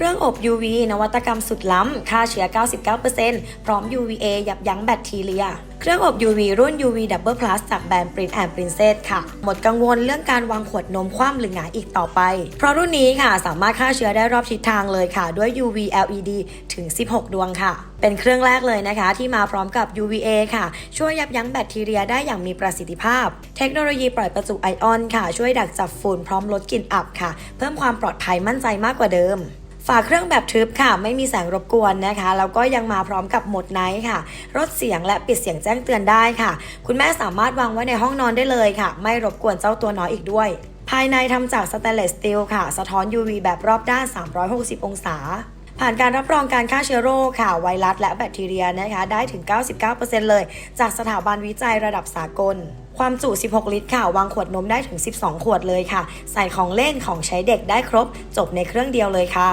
เครื่องอบ UV นวัตกรรมสุดล้ำฆ่าเชื้อ 99%พร้อม UVA ยับยั้งแบคทีเรียเครื่องอบ UV รุ่น UV Double Plus จากแบรนด์ Print and Princess ค่ะ หมดกังวลเรื่องการวางขวดนมคว่ำหรือหงายอีกต่อไป เพราะรุ่นนี้ค่ะ สามารถฆ่าเชื้อได้รอบทิศทางเลยค่ะ ด้วย UV LED ถึง 16 ดวงค่ะ เป็นเครื่องแรกเลยนะคะ ที่มาพร้อมกับ UVA ค่ะ ช่วยยับยั้งแบคทีเรียได้อย่างมีประสิทธิภาพ เทคโนโลยีปล่อยประจุไอออนค่ะ ช่วยดักจับฝุ่นพร้อมลดกลิ่นอับค่ะ เพิ่มความปลอดภัยมั่นใจมากกว่าเดิม ฝาเครื่องแบบทึบค่ะ ไม่มีแสงรบกวนนะคะ แล้วก็ยังมาพร้อมกับโหมดไนท์ค่ะลดเสียงและปิดเสียงแจ้งเตือนได้ค่ะ คุณแม่สามารถวางไว้ในห้องนอนได้เลยค่ะ ไม่รบกวนเจ้าตัวน้อยอีกด้วย ภายในทำจากสแตนเลสสตีลค่ะ สะท้อน UV แบบรอบด้าน 360 องศา ผ่านการรับรองการฆ่าเชื้อโรคค่ะ ไวรัสและแบคทีเรียนะคะ ได้ถึง 99%เลย จากสถาบันวิจัยระดับสากลความจุ 16 ลิตรค่ะ วางขวดนมได้ถึง 12 ขวดเลยค่ะ ใส่ของเล่นของใช้เด็กได้ครบ จบในเครื่องเดียวเลยค่ะ